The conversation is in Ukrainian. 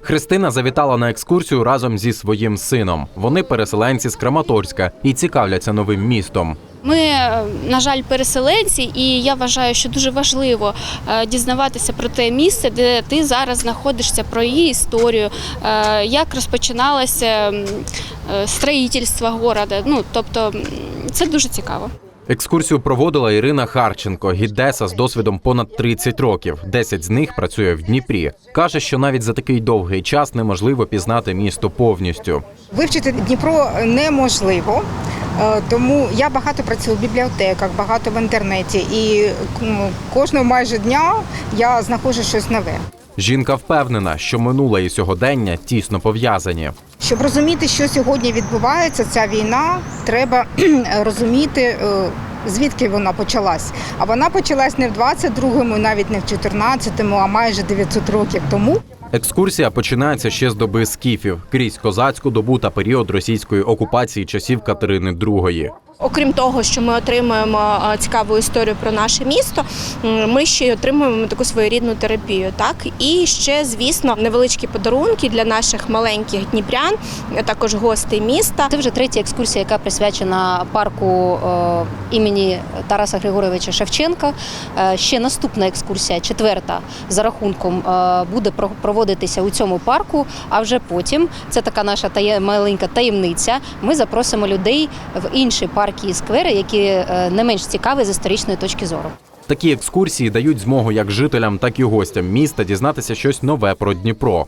Христина завітала на екскурсію разом зі своїм сином. Вони переселенці з Краматорська і цікавляться новим містом. Ми, е, на жаль, переселенці, і я вважаю, що дуже важливо е, дізнаватися про те місце, де ти зараз знаходишся, про її історію, е, як розпочиналося строїтельство города. Ну тобто це дуже цікаво. Екскурсію проводила Ірина Харченко, гідеса з досвідом понад 30 років. 10 з них працює в Дніпрі. каже, що навіть за такий довгий час неможливо пізнати місто повністю. Вивчити Дніпро неможливо, е, тому я багато працюю в бібліотеках, багато в інтернеті, і ну, кожного майже дня я знаходжу щось нове. Жінка впевнена, що минуле і сьогодення тісно пов'язані. Щоб розуміти, що сьогодні відбувається, ця війна, треба розуміти. е, Звідки вона почалась? А вона почалась не в 22-му, навіть не в 14-му, а майже 900 років тому. Екскурсія починається ще з доби скіфів крізь козацьку добу та період російської окупації часів Катерини II. Окрім того, що ми отримуємо цікаву історію про наше місто, ми ще й отримуємо таку своєрідну терапію. Так і ще, звісно, невеличкі подарунки для наших маленьких дніпрян, також гостей міста. Це вже третя екскурсія, яка присвячена парку е, імені Тараса Григоровича Шевченка. Е, ще наступна екскурсія, четверта за рахунком, е, буде проводитися у цьому парку. А вже потім це така наша маленька таємниця. Ми запросимо людей в інші парки і сквери, які е, не менш цікаві з історичної точки зору. Такі екскурсії дають змогу як жителям, так і гостям міста дізнатися щось нове про Дніпро.